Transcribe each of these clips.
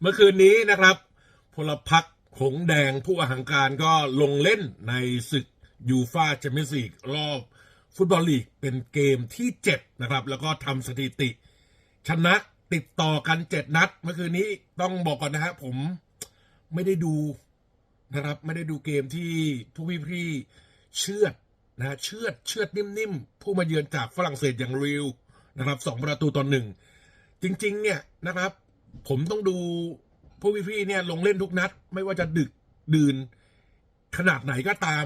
เมื่อคืนนี้นะครับ พลพักหงแดงผู้อาหังการก็ลงเล่นในศึกยูฟาแชมเปี้ยนส์ลีกรอบ ฟุตบอลลีกเป็นเกมที่ 7 นะครับ แล้วก็ทำสถิติ ชนะติดต่อกัน 7 นัด เมื่อคืนนี้ต้องบอกก่อนนะฮะผมไม่ได้ดูนะครับ ไม่ได้ดูเกมที่ผู้พี่ๆเชือดนะเชือดเชือดนิ่มๆ ผู้มาเยือนจากฝรั่งเศสอย่างริวนะครับสองประตูต่อหนึ่ง จริง ๆ เนี่ยนะครับ ผมต้องดูผู้พี่ๆเนี่ย ลงเล่นทุกนัด ไม่ว่าจะดึกดื่น ขนาดไหนก็ตาม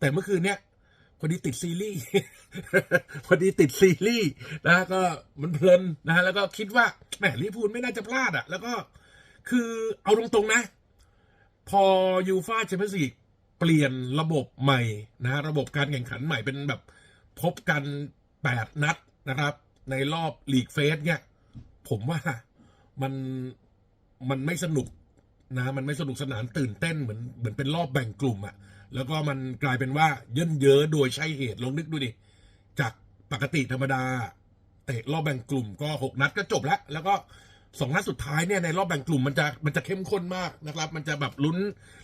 แต่เมื่อคืนเนี่ยพอดีติดซีรีส์พอดีติดซีรีส์นะก็มันเพลินนะฮะแล้วก็คิดว่าแหมลิพูลไม่น่าจะพลาดอะ่ะ แล้วก็คือเอาตรงๆนะ พอยูฟาแชมเปี้ยนส์ลีกเปลี่ยนระบบใหม่นะฮะระบบการแข่งขันใหม่เป็นแบบพบกันแปดนัดนะครับ ในรอบลีกเฟสเนี่ย ผมว่ามันมันไม่สนุกนะมันไม่สนุกสนานตื่นเต้นเหมือนเหมือนเป็นรอบแบ่งกลุ่มอะแล้วก็มันกลายเป็นว่าเยินเยอะโดยใช่เหตุลองนึกดูดิจากปกติธรรมดา เตะรอบแบ่งกลุ่มก็หกนัดก็จบแล้ว แล้วก็สองนัดสุดท้ายเนี่ยในรอบแบ่งกลุ่มมันจะมันจะเข้มข้นมากนะครับ มันจะแบบลุ้น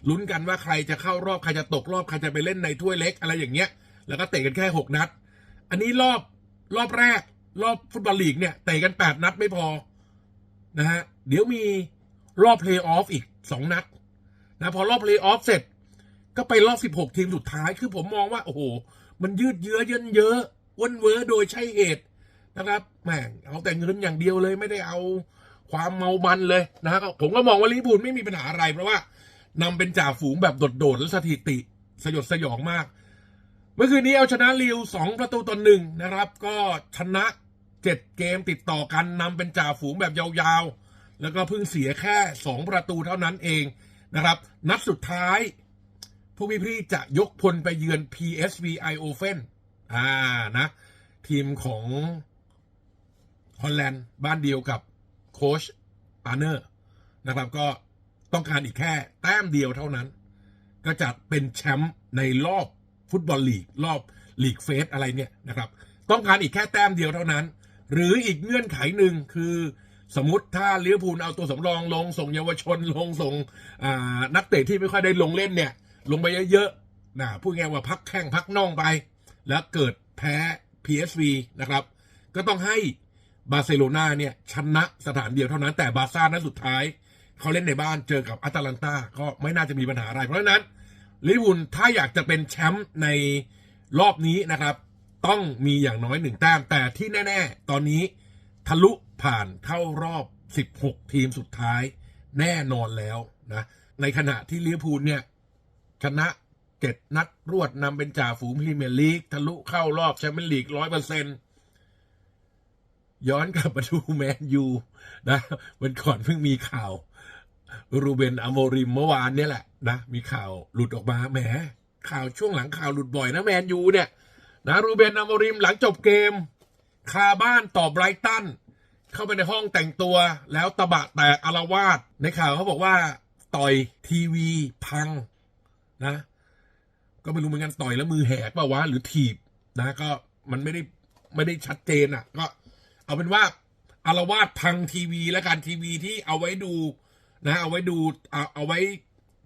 ลุ้นกันว่าใครจะเข้ารอบใครจะตกรอบใครจะไปเล่นในถ้วยเล็กอะไรอย่างเงี้ย แล้วก็เตะกันแค่หกนัด อันนี้รอบรอบแรก รอบฟุตบอลลีกเนี่ยเตะกันแปดนัดไม่พอนะฮะเดี๋ยวมีรอบเพลย์ออฟอีกสองนัดนะพอรอบเพลย์ออฟเสร็จ ก็ไปรอบสิบหกทีมสุดท้ายคือผมมองว่า โอ้โห มันยืดเยื้อเยินเยอะอ้วนเวอโดยใช่เหตุนะครับแหม่งเอาแต่เงินอย่างเดียวเลยไม่ได้เอาความเมามันเลยนะฮะผมก็มองว่าลิเวอร์พูลไม่มีปัญหาอะไร เพราะว่านำเป็นจ่าฝูงแบบโดดๆและสถิติสยดสยองมาก เมื่อคืนนี้เอาชนะลิวสองประตูต่อหนึ่งนะครับ ก็ชนะ เจ็ดเกมติดต่อกันนำเป็นจ่าฝูงแบบยาวๆ แล้วก็เพิ่งเสียแค่สองประตูเท่านั้นเองนะครับ นัดสุดท้ายผู้พี่ๆจะยกพลไปเยือน PSV Eindhoven อ่านะ ทีมของฮอลแลนด์บ้านเดียวกับโค้ชอาร์เนอร์นะครับก็ต้องการอีกแค่แต้มเดียวเท่านั้น ก็จะเป็นแชมป์ในรอบฟุตบอลลีก รอบลีกเฟสอะไรเนี่ยนะครับ ต้องการอีกแค่แต้มเดียวเท่านั้น หรืออีกเงื่อนไขหนึ่งคือสมมติถ้าลิเวอร์พูลเอาตัวสำรองลงส่งเยาวชนลงส่งนักเตะที่ไม่ค่อยได้ลงเล่นเนี่ย ลงไปเยอะๆนะพูดง่ายว่าพักแข้งพักน่องไป แล้วเกิดแพ้ PSV นะครับ ก็ต้องให้บาร์เซโลนาเนี่ยชนะสถานเดียวเท่านั้นแต่บาซ่านั้นสุดท้าย เขาเล่นในบ้านเจอกับอัตแลนตาก็ไม่น่าจะมีปัญหาอะไร เพราะฉะนั้นลิเวอร์พูลถ้าอยากจะเป็นแชมป์ในรอบนี้นะครับ ต้องมีอย่างน้อยหนึ่งแต้มแต่ที่แน่ ๆ ตอนนี้ทะลุผ่านเข้ารอบ 16 ทีมสุดท้ายแน่นอนแล้วนะในขณะที่ลิเวอร์พูลเนี่ย ชนะเจ็ดนัดรวดนำเป็นจ่าฝูงพรีเมียร์ลีกทะลุเข้ารอบแชมเปี้ยนลีกร้อยเปอร์เซ็นย้อนกลับมาดูแมนยูนะวันก่อนเพิ่งมีข่าว รูเบนอโมริมเมื่อวานเนี่ยแหละนะ มีข่าวหลุดออกมาแหมข่าวช่วงหลังข่าวหลุดบ่อยนะแมนยูเนี่ย นะรูเบนอโมริมหลังจบเกม คาบ้านต่อไบรตัน เข้าไปในห้องแต่งตัว แล้วตะบะแตกอารวาสในข่าวเขาบอกว่า ต่อยทีวีพังนะ ก็ไม่รู้เหมือนกันต่อยแล้วมือแหกป่าวะหรือถีบนะก็มันไม่ได้ไม่ได้ชัดเจนอะ ก็เอาเป็นว่าอารวาสพังทีวีและการทีวีที่เอาไว้ดูนะ เอาไว้ดูเอาเอาไว้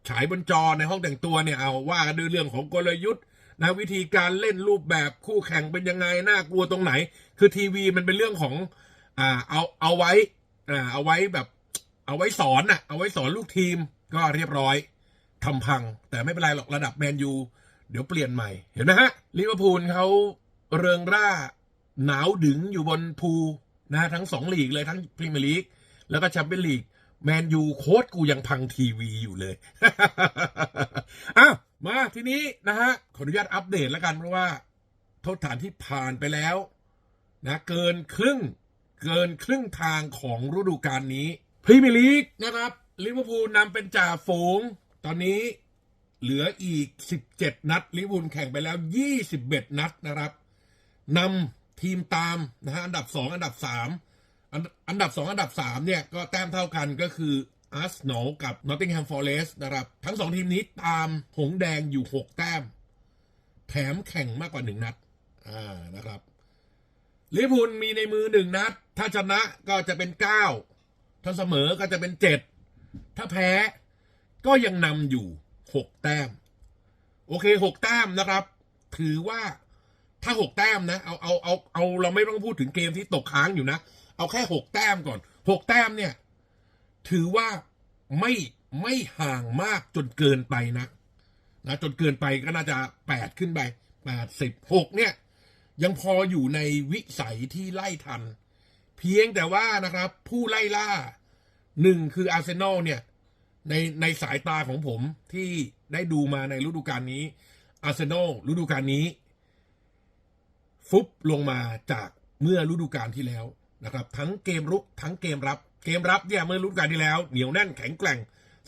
ฉายบนจอในห้องแต่งตัวเนี่ยเอาว่ากันด้วยเรื่องของกลยุทธ์ นะวิธีการเล่นรูปแบบคู่แข่งเป็นยังไงน่ากลัวตรงไหน คือทีวีมันเป็นเรื่องของอ่าเอาเอาไว้อ่าเอาไว้แบบเอาไว้สอนน่ะเอาไว้สอนลูกทีมก็เรียบร้อยทำพัง แต่ไม่เป็นไรหรอกระดับแมนยูเดี๋ยวเปลี่ยนใหม่เห็นไหมฮะลิเวอร์พูลเขาเริงร่าหนาวดึงอยู่บนภูนะทั้งสองลีกเลยทั้งพรีเมียร์ลีกแล้วก็แชมเปี้ยนลีกแมนยูโค้ดกูยังพังทีวีอยู่เลยอ้าว มาทีนี้นะฮะขออนุญาตอัปเดตแล้วกันเพราะว่าโทษฐานที่ผ่านไปแล้วนะเกินครึ่งเกินครึ่งทางของฤดูกาลนี้พรีเมียร์ลีกนะครับลิเวอร์พูลนำเป็นจ่าฝูง ตอนนี้เหลืออีก 17 นัดลิเวอร์พูลแข่งไปแล้ว 21 นัดนะครับนำทีมตามนะฮะอันดับ 2 อันดับ 3 อันอันดับ 2 อันดับ 3 เนี่ย ก็แต้มเท่ากันก็คือ อาร์เซนอลกับนอตติงแฮมฟอร์เรสต์นะครับ ทั้งสองทีมนี้ตามหงแดงอยู่ 6 แต้ม แถมแข่งมากกว่า 1 นัด อ่านะครับลิพูลมีในมือหนึ่งนัด ถ้าชนะก็จะเป็นเก้าถ้าเสมอก็จะเป็นเจ็ดถ้าแพ้ก็ยังนำอยู่หกแต้ม โอเคหกแต้มนะครับ ถือว่าถ้าหกแต้มนะ เอาเอาเอาเอาเราไม่ต้องพูดถึงเกมที่ตกค้างอยู่นะ เอาแค่หกแต้มก่อนหกแต้มเนี่ย ถือว่าไม่ไม่ห่างมากจนเกินไปนะนะจนเกินไปก็น่าจะแปดขึ้นไปแปดสิบหกเนี่ย ยังพออยู่ในวิสัยที่ไล่ทัน เพียงแต่ว่านะครับ ผู้ไล่ล่าหนึ่งคืออาร์เซนอลเนี่ย ในในสายตาของผมที่ได้ดูมาในฤดูกาลนี้ อาร์เซนอลฤดูกาลนี้ ฟุบลงมาจากเมื่อฤดูกาลที่แล้วนะครับ ทั้งเกมรุกทั้งเกมรับ เกมรับเนี่ยเมื่อฤดูกาลที่แล้ว เหนียวแน่นแข็งแกร่ง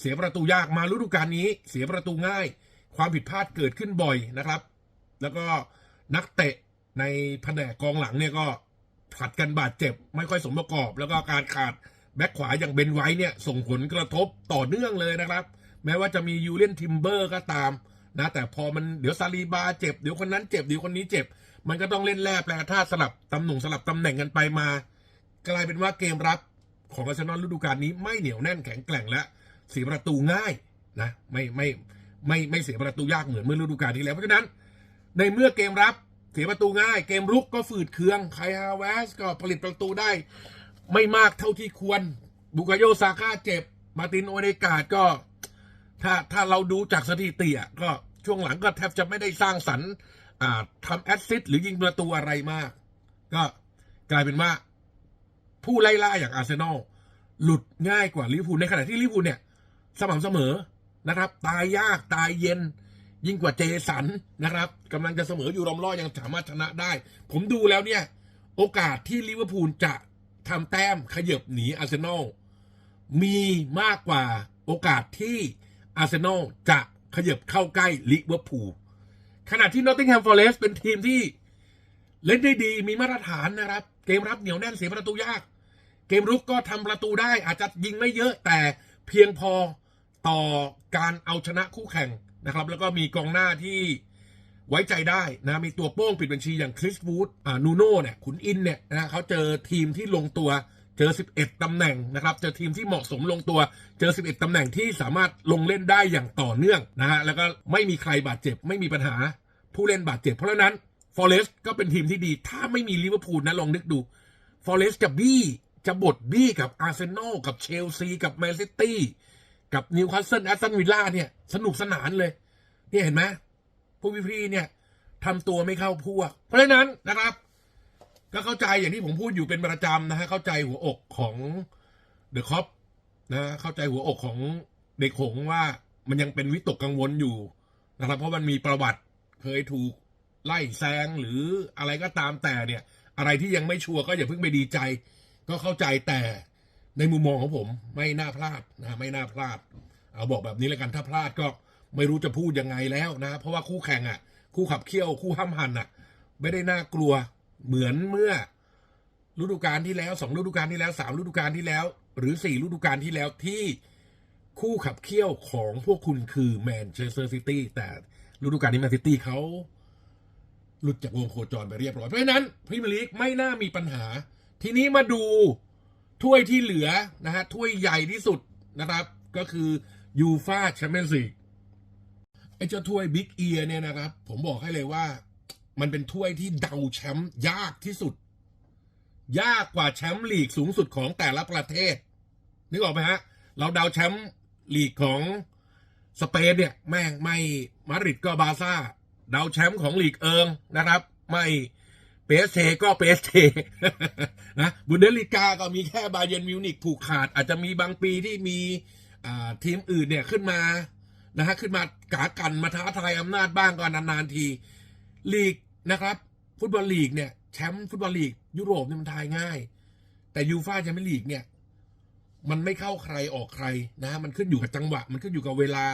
เสียประตูยากมาฤดูกาลนี้ เสียประตูง่าย ความผิดพลาดเกิดขึ้นบ่อยนะครับ แล้วก็นักเตะในแผนกกองหลังเนี่ยก็ผลัดกันบาดเจ็บ ไม่ค่อยสมประกอบ แล้วก็การขาดแบ็คขวาอย่างเบนไว้เนี่ยส่งผลกระทบต่อเนื่องเลยนะครับ แม้ว่าจะมียูเลียนทิมเบอร์ก็ตามนะแต่พอมันเดี๋ยวซาลีบาเจ็บเดี๋ยวคนนั้นเจ็บเดี๋ยวคนนี้เจ็บ มันก็ต้องเล่นแร่แปลธาสลับตำหน่งสลับตำแหน่งกันไปมา กลายเป็นว่าเกมรับ ของอาร์เซนอลฤดูกาลนี้ไม่เหนียวแน่นแข็งแกร่งและเสียประตูง่ายนะไม่ไม่ไม่ไม่เสียประตูยากเหมือนเมื่อฤดูกาลที่แล้วเพราะฉะนั้น ในเมื่อเกมรับเสียประตูง่าย เกมรุกก็ฝืดเคืองไคฮาเวสก็ผลิตประตูได้ ไม่มากเท่าที่ควรบุกโยซาก้าเจ็บ มาตินโอเดกาดก็ ถ้าถ้าเราดูจากสถิติอะก็ช่วงหลังก็แทบจะไม่ได้สร้างสรรค์ทำแอสซิสต์หรือยิงประตูอะไรมาก ก็กลายเป็นว่า ผู้ไล่ล่าอย่างอาร์เซนอลหลุดง่ายกว่าลิเวอร์พูลในขณะที่ลิเวอร์พูลเนี่ย สม่ำเสมอนะครับ ตายยากตายเย็น ยิ่งกว่าเจสันนะครับกำลังจะเสมออยู่รอมรอยังสามารถชนะได้ ผมดูแล้วเนี่ย โอกาสที่ลิเวอร์พูลจะทำแต้มขยบหนีอาร์เซนอลมีมากกว่าโอกาสที่อาร์เซนอลจะขยบเข้าใกล้ลิเวอร์พูลขณะที่นอตติงแฮมฟอร์เรสต์เป็นทีมที่เล่นได้ดีมีมาตรฐานนะครับ เกมรับเหนียวแน่นเสียประตูยาก เกมรุกก็ทำประตูได้ อาจจะยิงไม่เยอะแต่เพียงพอต่อการเอาชนะคู่แข่งนะครับ แล้วก็มีกองหน้าที่ไว้ใจได้นะ มีตัวโป้งปิดบัญชีอย่างคริสวูดอ่านูโน่เนี่ยขุนอินเนี่ยนะเขาเจอทีมที่ลงตัวเจอ 11 ตำแหน่งนะครับ เจอทีมที่เหมาะสมลงตัว เจอ 11 ตำแหน่งที่สามารถลงเล่นได้อย่างต่อเนื่องนะฮะ แล้วก็ไม่มีใครบาดเจ็บ ไม่มีปัญหา ผู้เล่นบาดเจ็บ เพราะฉะนั้นฟอเรสต์ก็เป็นทีมที่ดี ถ้าไม่มีลิเวอร์พูลนะลองนึกดูฟอเรสต์จะบี้ จะบดบี้กับอาร์เซนอลกับเชลซี กับแมนซิตี้ กับนิวคาสเซิลแอสตันวิลล่าเนี่ย สนุกสนานเลย นี่เห็นไหมผู้พี่พีเนี่ยทำตัวไม่เข้าพวก เพราะฉะนั้นนะครับ ก็เข้าใจอย่างที่ผมพูดอยู่เป็นประจำนะฮะเข้าใจหัวอกของเดอะคอปนะเข้าใจหัวอกของเด็กหงว่ามันยังเป็นวิตกกังวลอยู่นะครับ เพราะมันมีประวัติเคยถูกไล่แซงหรืออะไรก็ตามแต่เนี่ย อะไรที่ยังไม่ชัวร์ก็อย่าเพิ่งไปดีใจ ก็เข้าใจแต่ในมุมมองของผมไม่น่าพลาดนะไม่น่าพลาด เอาบอกแบบนี้แล้วกันถ้าพลาดก็ไม่รู้จะพูดยังไงแล้วนะ เพราะว่าคู่แข่งอะ คู่ขับเคี่ยวคู่ห้ำหันอะ ไม่ได้น่ากลัวเหมือนเมื่อฤดูกาลที่แล้วสองฤดูกาลที่แล้วสามฤดูกาลที่แล้ว หรือสี่ฤดูกาลที่แล้วที่คู่ขับเคี่ยวของพวกคุณคือแมนเชสเตอร์ซิตี้แต่ฤดูกาลนี้แมนซิตี้เขาหลุดจากวงโคจรไปเรียบร้อย เพราะฉะนั้นพรีเมียร์ลีกไม่น่ามีปัญหา ทีนี้มาดูถ้วยที่เหลือนะฮะถ้วยใหญ่ที่สุดนะครับ ก็คือยูฟาแชมเปี้ยนส์ลีกไอ้เจ้าถ้วยบิ๊กเอียเนี่ยนะครับ ผมบอกให้เลยว่า มันเป็นถ้วยที่เดาแชมป์ยากที่สุด ยากกว่าแชมป์ลีกสูงสุดของแต่ละประเทศนึกออกไหมฮะ เราเดาแชมป์ลีกของสเปนเนี่ยแม่งไม่มาริดก็บาซ่า เดาแชมป์ของลีกเอิงนะครับ ไม่ เปสเชก็เปสเชนะบุนเดลิกาก็มีแค่บาเยร์นมิวนิกผูกขาด อาจจะมีบางปีที่มีทีมอื่นเนี่ยขึ้นมานะฮะขึ้นมากากันมาท้าทายอำนาจบ้างก็นานๆทีลีกนะครับ ฟุตบอลลีกเนี่ยแชมป์ฟุตบอลลีกยุโรปเนี่ยมันทายง่าย แต่ยูฟ่าแชมเปี้ยนลีกเนี่ยมันไม่เข้าใครออกใครนะฮะมันขึ้นอยู่กับจังหวะ มันขึ้นอยู่กับเวลา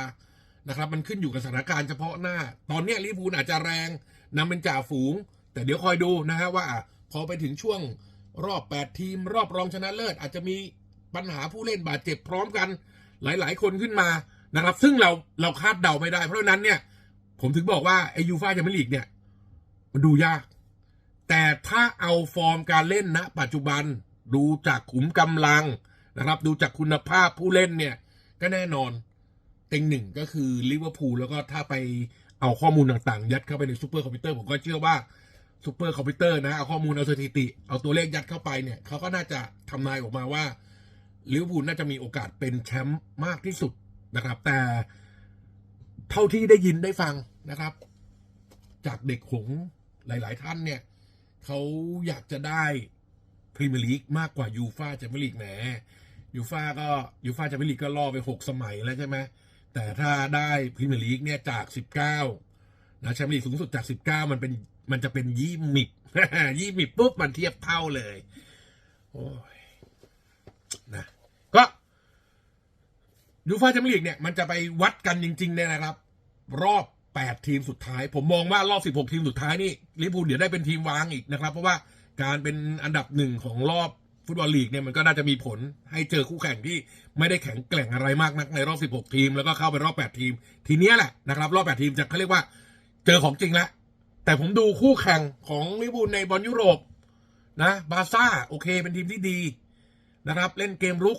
นะครับ มันขึ้นอยู่กับสถานการณ์เฉพาะหน้า ตอนนี้ลิเวอร์พูลอาจจะแรงนำเป็นจ่าฝูง แต่เดี๋ยวคอยดูนะฮะว่าพอไปถึงช่วงรอบ 8 ทีม รอบรองชนะเลิศ อาจจะมีปัญหาผู้เล่นบาดเจ็บพร้อมกันหลาย ๆ คนขึ้นมานะครับ ซึ่งเราเราคาดเดาไม่ได้ เพราะฉะนั้นเนี่ย ผมถึงบอกว่าไอยูฟ่าแชมเปี้ยนลีกเนี่ย มันดูยาก แต่ถ้าเอาฟอร์มการเล่นณปัจจุบันดูจากขุมกำลังนะครับ ดูจากคุณภาพผู้เล่นเนี่ย ก็แน่นอนเต็งหนึ่งก็คือลิเวอร์พูลแล้วก็ถ้าไปเอาข้อมูลต่าง ๆ ยัดเข้าไปในซูเปอร์คอมพิวเตอร์ผมก็เชื่อว่า ซูเปอร์คอมพิวเตอร์นะ เอาข้อมูลเอาสถิติ เอาตัวเลขยัดเข้าไปเนี่ยเขาก็น่าจะทำนายออกมาว่าลิเวอร์พูลน่าจะมีโอกาสเป็นแชมป์มากที่สุดนะครับ แต่เท่าที่ได้ยินได้ฟังนะครับ จากเด็กหงส์หลาย ๆ ท่านเนี่ยเขาอยากจะได้พรีเมียร์ลีกมากกว่ายูฟาแชมเปี้ยนลีกแหมยูฟาก็ยูฟาแชมเปี้ยนลีกก็ล่อไปหกสมัยแล้วใช่ไหมแต่ถ้าได้พรีเมียร์ลีกเนี่ยจากสิบเก้านะแชมเปี้ยนลีกสูงสุดจากสิบเก้ามันเป็น มันจะเป็นยี่มิบยี่มิบปุ๊บมันเทียบเท่าเลย โอ้ยนะก็ยูฟาแชมเปี้ยนลีกเนี่ยมันจะไปวัดกันจริงๆเนี่ยนะครับ รอบ 8 ทีมสุดท้าย ผมมองว่ารอบ 16 ทีมสุดท้ายนี่ลิเวอร์พูลเดี๋ยวได้เป็นทีมวางอีกนะครับ เพราะว่าการเป็นอันดับหนึ่งของรอบฟุตบอลลีกเนี่ยมันก็น่าจะมีผลให้เจอคู่แข่งที่ไม่ได้แข็งแกร่งอะไรมากนักในรอบ 16 ทีม แล้วก็เข้าไปรอบ 8 ทีม ทีเนี้ยแหละนะครับ รอบ 8 ทีมจะเขาเรียกว่า เจอของจริงแล้ว แต่ผมดูคู่แข่งของลิเวอร์พูลในบอลยุโรปนะบาซ่าโอเคเป็นทีมที่ดีนะครับ เล่นเกมรุก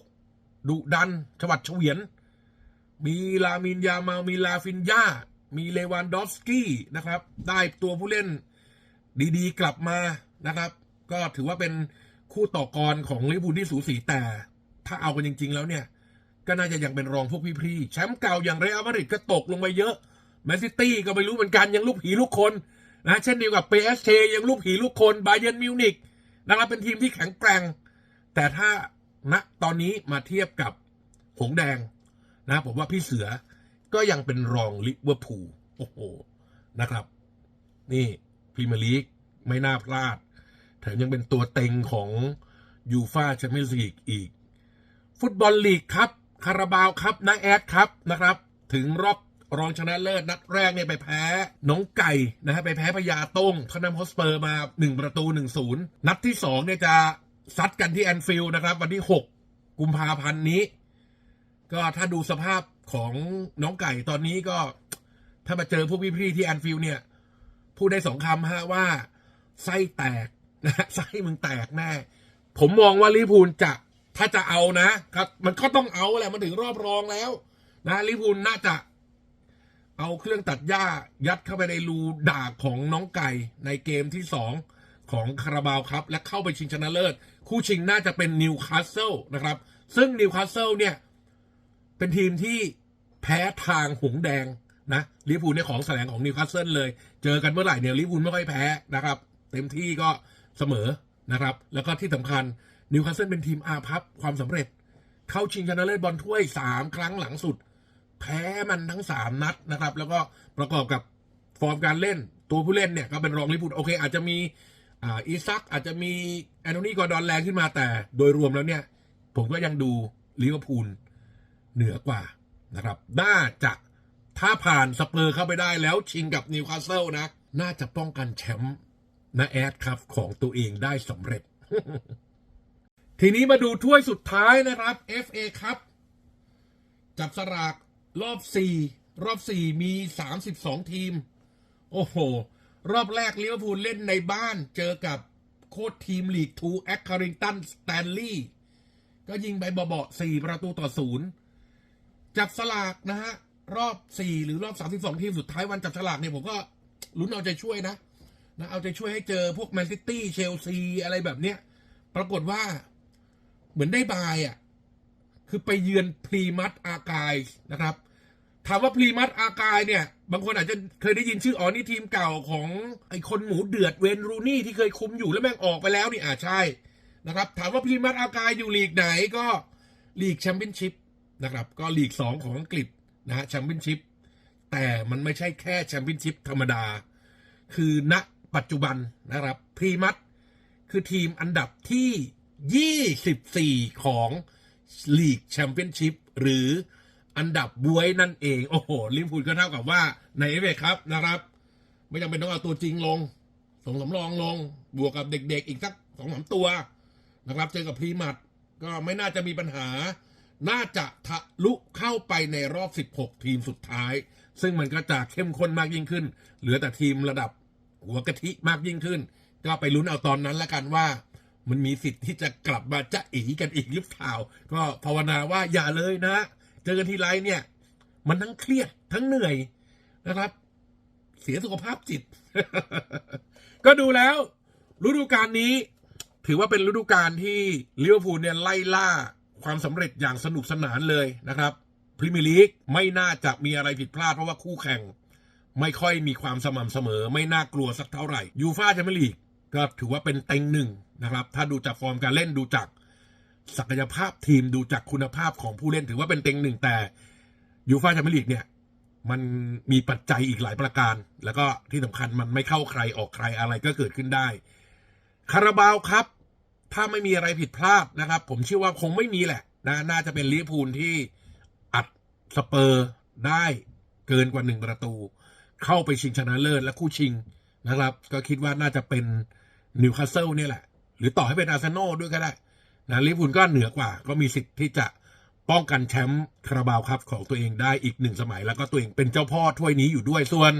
ดุดันฉวัดเฉวียน มีลามินยามามีลาฟินยามีเลวานดอฟสกี้นะครับ ได้ตัวผู้เล่นดีๆ กลับมานะครับ ก็ถือว่าเป็นคู่ต่อกรของลิเวอร์พูลที่สูสีแต่ ถ้าเอากันจริง ๆ แล้วเนี่ย ก็น่าจะยังเป็นรองพวกพี่ๆแชมป์เก่าอย่างเรอัลมาดริดก็ตกลงไปเยอะแมนซิตี้ก็ไม่รู้เหมือนกันยังลูกผีลูกคน นะเช่นเดียวกับเปเอสเยังลูกผีลูกคนบาเยนมิวนิกนะครับเป็นทีมที่แข็งแกร่ง แต่ถ้าณตอนนี้มาเทียบกับหงแดงนะผมว่าพี่เสือก็ยังเป็นรองลิเวอร์พูลโอ้โหนะครับ นี่พรีเมียร์ลีกไม่น่าพลาดแถมยังเป็นตัวเต็งของยูฟาแชมเปี้ยนส์ลีกอีก ฟุตบอลลีกครับคาราบาวครับนาแอดครับนะครับ ถึงรอบ รองชนะเลิศนัดแรกเนี่ยไปแพ้น้องไก่นะฮะไปแพ้พญาต้งพนัมฮอสเปอร์มา 1 ประตู 1-0 นัดที่2เนี่ยจะซัดกันที่แอนฟิลด์นะครับ วันที่ 6 กุมภาพันธ์นี้ ก็ถ้าดูสภาพของน้องไก่ตอนนี้ก็ ถ้ามาเจอพวกพี่ๆที่แอนฟิลด์เนี่ยพูดได้สองคำฮะว่า ไส้แตกนะไส้มึงแตกแน่ ผมมองว่าลิพูลจะถ้าจะเอานะครับมันก็ต้องเอาแหละมันถึงรอบรองแล้ว นะลิพูลน่าจะ เอาเครื่องตัดหญ้ายัดเข้าไปในรูด่าของน้องไก่ในเกมที่สองของคาราบาวครับ และเข้าไปชิงชนะเลิศ คู่ชิงน่าจะเป็นนิวคาสเซิลนะครับ ซึ่งนิวคาสเซิลเนี่ย เป็นทีมที่แพ้ทางหงแดงนะลิเวอร์พูลเนี่ยของแสลงของนิวคาสเซิลเลย เจอกันเมื่อไหร่เนี่ยลิเวอร์พูลไม่ค่อยแพ้นะครับ เต็มที่ก็เสมอนะครับ แล้วก็ที่สำคัญนิวคาสเซิลเป็นทีมอาพับความสำเร็จ เข้าชิงชนะเลิศบอลถ้วยสามครั้งหลังสุด แพ้มันทั้งสามนัดนะครับ แล้วก็ประกอบกับฟอร์มการเล่นตัวผู้เล่นเนี่ยก็เป็นรองลิเวอร์พูลโอเคอาจจะมีอีซักอาจจะมีแอนโทนีกอร์ดอนแรงขึ้นมาแต่โดยรวมแล้วเนี่ย ผมก็ยังดูลิเวอร์พูลเหนือกว่านะครับ น่าจะถ้าผ่านสเปอร์เข้าไปได้แล้วชิงกับนิวคาสเซิลนะ น่าจะป้องกันแชมป์นะแอดครับของตัวเองได้สำเร็จ ทีนี้มาดูถ้วยสุดท้ายนะครับ FA ครับจับสลาก รอบ4รอบ4มี32ทีม โอ้โห รอบแรกลิเวอร์พูลเล่นในบ้านเจอกับโค้ชทีมลีก2แอคคาริงตันสแตนลีย์ก็ยิงไปเบาๆ4ประตูต่อศูนย์จับสลากนะฮะ รอบ4หรือรอบ32ทีมสุดท้ายวันจับสลากเนี่ยผมก็ลุ้นเอาใจช่วยนะนะเอาใจช่วยให้เจอพวกแมนซิตี้เชลซีอะไรแบบเนี้ย ปรากฏว่าเหมือนได้บายอะ คือไปเยือนพรีมัตอากายนะครับ ถามว่าพรีมัตอากายเนี่ย บางคนอาจจะเคยได้ยินชื่ออ๋อนี่ทีมเก่าของไอ้คนหมูเดือดเวนรูนี่ที่เคยคุมอยู่แล้วแม่งออกไปแล้วนี่อ่าใช่นะครับ ถามว่าพรีมัตอากายอยู่ลีกไหนก็ลีกแชมเปี้ยนชิพนะครับ ก็ลีกสองของอังกฤษนะฮะแชมเปี้ยนชิพแต่มันไม่ใช่แค่แชมเปี้ยนชิพธรรมดา คือณปัจจุบันนะครับพรีมัตคือทีมอันดับที่ 24 ของ ลีกแชมเปี้ยนชิพหรืออันดับบวยนั่นเอง โอ้โหลิเวอร์พูลก็เท่ากับว่าในเอฟเอครับนะครับ ไม่จำเป็นต้องเอาตัวจริงลงส่งสำรองลง บวกกับเด็ก ๆ อีกสักสองสามตัวนะครับ เจอกับพรีมัตก็ไม่น่าจะมีปัญหา น่าจะทะลุเข้าไปในรอบ 16 ทีมสุดท้าย ซึ่งมันก็จะเข้มข้นมากยิ่งขึ้น เหลือแต่ทีมระดับหัวกะทิมากยิ่งขึ้น ก็ไปลุ้นเอาตอนนั้นละกันว่า มันมีสิทธิ์ที่จะกลับมาจะอีกันอีกหรือเปล่า ก็ภาวนาว่าอย่าเลยนะ เจอกันทีไรเนี่ย มันทั้งเครียดทั้งเหนื่อยนะครับ เสียสุขภาพจิต ก็ดูแล้ว ฤดูกาลนี้ ถือว่าเป็นฤดูกาลที่ลิเวอร์พูลเนี่ยไล่ล่าความสำเร็จอย่างสนุกสนานเลยนะครับพรีเมียร์ลีกไม่น่าจะมีอะไรผิดพลาดเพราะว่าคู่แข่ง ไม่ค่อยมีความสม่ำเสมอ ไม่น่ากลัวสักเท่าไหร่ยูฟ่าแชมเปี้ยนลีกก็ถือว่าเป็นเต็งหนึ่ง นะครับ ถ้าดูจากฟอร์มการเล่นดูจากศักยภาพทีมดูจากคุณภาพของผู้เล่นถือว่าเป็นเต็งหนึ่งแต่ยูฟ่าแชมเปี้ยนลีกเนี่ย มันมีปัจจัยอีกหลายประการ แล้วก็ที่สำคัญมันไม่เข้าใครออกใครอะไรก็เกิดขึ้นได้ คาราบาวครับ ถ้าไม่มีอะไรผิดพลาดนะครับ ผมเชื่อว่าคงไม่มีแหละนะน่าจะเป็นลิเวอร์พูลที่อัดสเปอร์ได้เกินกว่าหนึ่งประตู เข้าไปชิงชนะเลิศและคู่ชิงนะครับ ก็คิดว่าน่าจะเป็นนิวคาสเซิลเนี่ยแหละ หรือต่อให้เป็นอาร์เซนอลด้วยก็ได้นะลิเวอร์พูลก็เหนือกว่า ก็มีสิทธิ์ที่จะป้องกันแชมป์คาราบาวครับของตัวเองได้อีกหนึ่งสมัย แล้วก็ตัวเองเป็นเจ้าพ่อถ้วยนี้อยู่ด้วยส่วน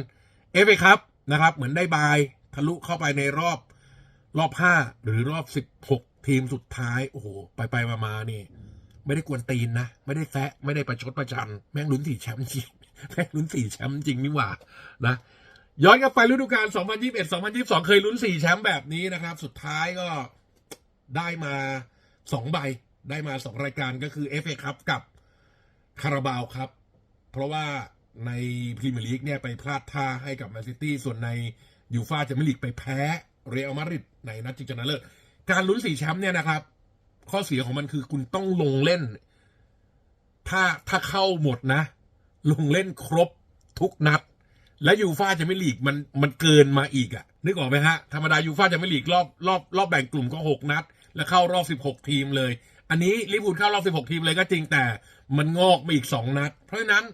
เอฟเอครับนะครับ เหมือนได้บายทะลุเข้าไปในรอบรอบห้าหรือรอบสิบหกทีมสุดท้ายโอ้โหไปไปมามานี่ ไม่ได้กวนตีนนะ ไม่ได้แซะไม่ได้ประชดประชัน แม่งลุ้นสี่แชมป์จริง แม่งลุ้นสี่แชมป์จริงนี่หว่านะ ย้อนกลับไปฤดูกาล 2021 2022 เคยลุ้นสี่แชมป์แบบนี้นะครับ สุดท้ายก็ได้มาสองใบ ได้มาสองรายการก็คือ FA ครับกับคาราบาวครับ เพราะว่าในพรีเมียร์ลีกเนี่ยไปพลาดท่าให้กับแมนซิตี้ ส่วนในยูฟาจะไม่ลีกไปแพ้เรอัลมาดริดในนัดชิงชนะเลิศ การลุ้นสี่แชมป์เนี่ยนะครับ ข้อเสียของมันคือคุณต้องลงเล่น ถ้าถ้าเข้าหมดนะ ลงเล่นครบทุกนัด และยูฟาจะไม่ลีกมันมันเกินมาอีกอะนึกออกไหมฮะ ธรรมดายูฟาจะไม่ลีกรอบรอบรอบแบ่งกลุ่มก็หกนัด แล้วเข้ารอบสิบหกทีมเลย อันนี้ลิเวอร์พูลเข้ารอบสิบหกทีมเลยก็จริงแต่มันงอกมาอีกสองนัด เพราะฉะนั้น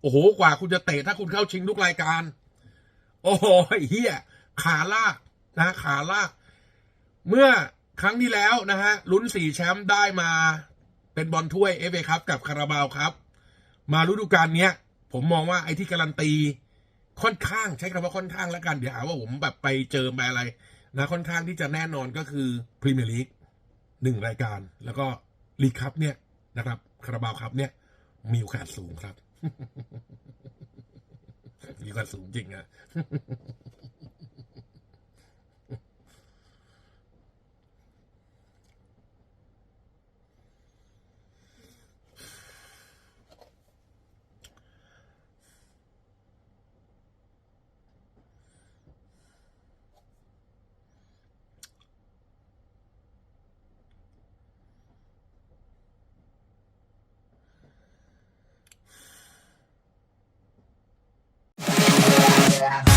โอ้โหกว่าคุณจะเตะถ้าคุณเข้าชิงทุกรายการ โอ้โหเฮียขาลากนะขาลาก เมื่อครั้งที่แล้วนะฮะลุ้นสี่แชมป์ได้มาเป็นบอลถ้วยเอฟเอครับกับคาราบาวครับ มาฤดูกาลเนี้ย ผมมองว่าไอ้ที่การันตี ค่อนข้างใช้คำว่าค่อนข้างแล้วกันเดี๋ยวหาว่าผมแบบไปเจอไปอะไรนะค่อนข้างที่จะแน่นอนก็คือพรีเมียร์ลีกหนึ่งรายการ แล้วก็ลีกคัพเนี่ยนะครับคาราบาวครับเนี่ย มีโอกาสสูงครับ มีโอกาสสูงจริงอะ Yeah.